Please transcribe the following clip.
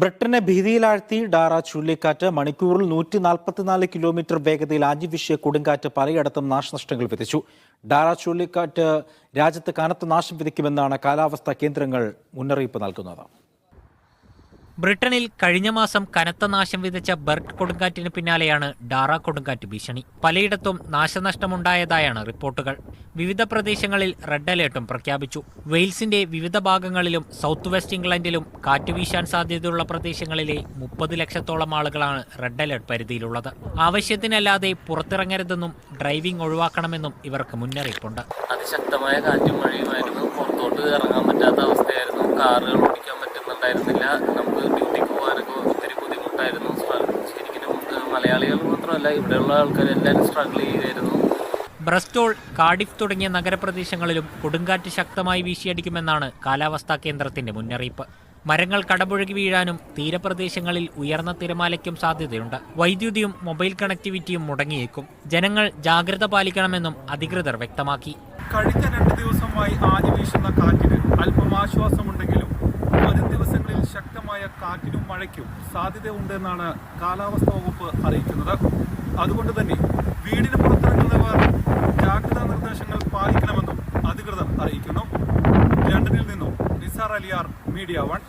ബ്രിട്ടനെ ഭീതിയിലാഴ്ത്തി ഡാറ ചുഴലിക്കാറ്റ് മണിക്കൂറിൽ നൂറ്റി നാൽപ്പത്തിനാല് കിലോമീറ്റർ വേഗതയിൽ ആഞ്ഞുവീശിയ കൊടുങ്കാറ്റ് പലയിടത്തും നാശനഷ്ടങ്ങൾ വിതച്ചു. ഡാറ ചുഴലിക്കാറ്റ് രാജ്യത്ത് കനത്ത നാശം വിതയ്ക്കുമെന്നാണ് കാലാവസ്ഥാ കേന്ദ്രങ്ങൾ മുന്നറിയിപ്പ് നൽകുന്നത്. ബ്രിട്ടനിൽ കഴിഞ്ഞ മാസം കനത്ത നാശം വിതച്ച ബെർട്ട് കൊടുങ്കാറ്റിന് പിന്നാലെയാണ് ഡാറ കൊടുങ്കാറ്റ് ഭീഷണി. പലയിടത്തും നാശനഷ്ടമുണ്ടായതായാണ് റിപ്പോർട്ടുകൾ. വിവിധ പ്രദേശങ്ങളിൽ റെഡ് അലേർട്ടും പ്രഖ്യാപിച്ചു. വെയിൽസിന്റെ വിവിധ ഭാഗങ്ങളിലും സൗത്ത് വെസ്റ്റ് ഇംഗ്ലണ്ടിലും കാറ്റ് വീശാൻ സാധ്യതയുള്ള പ്രദേശങ്ങളിലെ മുപ്പത് ലക്ഷത്തോളം ആളുകളാണ് റെഡ് അലേർട്ട് പരിധിയിലുള്ളത്. ആവശ്യത്തിനല്ലാതെ പുറത്തിറങ്ങരുതെന്നും ഡ്രൈവിംഗ് ഒഴിവാക്കണമെന്നും ഇവർക്ക് മുന്നറിയിപ്പുണ്ട്. അതിശക്തമായ കാറ്റും മഴയുമായിരുന്നു. പുറത്തോട്ട് ഇറങ്ങാൻ പറ്റാത്ത അവസ്ഥയായിരുന്നു. കാറുകൾ ഓടിക്കാൻ പറ്റുന്നുണ്ടായിരുന്നില്ല. മലയാളികൾ മാത്രമല്ല ഇവിടെയുള്ള ആൾക്കാർ എല്ലാവരും സ്ട്രഗിൾ ചെയ്യുമായിരുന്നു ബ്രസ്റ്റോൾ കാഡിഫ് തുടങ്ങിയ നഗരപ്രദേശങ്ങളിലും കൊടുങ്കാറ്റ് ശക്തമായി വീശിയടിക്കുമെന്നാണ് കാലാവസ്ഥാ കേന്ദ്രത്തിന്റെ മുന്നറിയിപ്പ്. മരങ്ങൾ കടപുഴകി വീഴാനും തീരപ്രദേശങ്ങളിൽ ഉയർന്ന തിരമാലയ്ക്കും സാധ്യതയുണ്ട്. വൈദ്യുതിയും മൊബൈൽ കണക്ടിവിറ്റിയും മുടങ്ങിയേക്കും. ജനങ്ങൾ ജാഗ്രത പാലിക്കണമെന്നും അധികൃതർ വ്യക്തമാക്കി. കഴിഞ്ഞ രണ്ട് ദിവസമായി ആദ്യ വീശുന്ന കാറ്റിന് അല്പം ശക്തമായ കാറ്റിനും മഴയ്ക്കും സാധ്യതയുണ്ട് എന്നാണ് കാലാവസ്ഥാ വകുപ്പ് അറിയിക്കുന്നത്. അതുകൊണ്ട് തന്നെ വീടിന് പുറത്തിറങ്ങുന്നവർ ജാഗ്രതാ നിർദ്ദേശങ്ങൾ പാലിക്കണമെന്നും അധികൃതർ അറിയിക്കുന്നു. ലണ്ടനിൽ നിന്നും നിസാർ അലിയാർ മീഡിയ വൺ.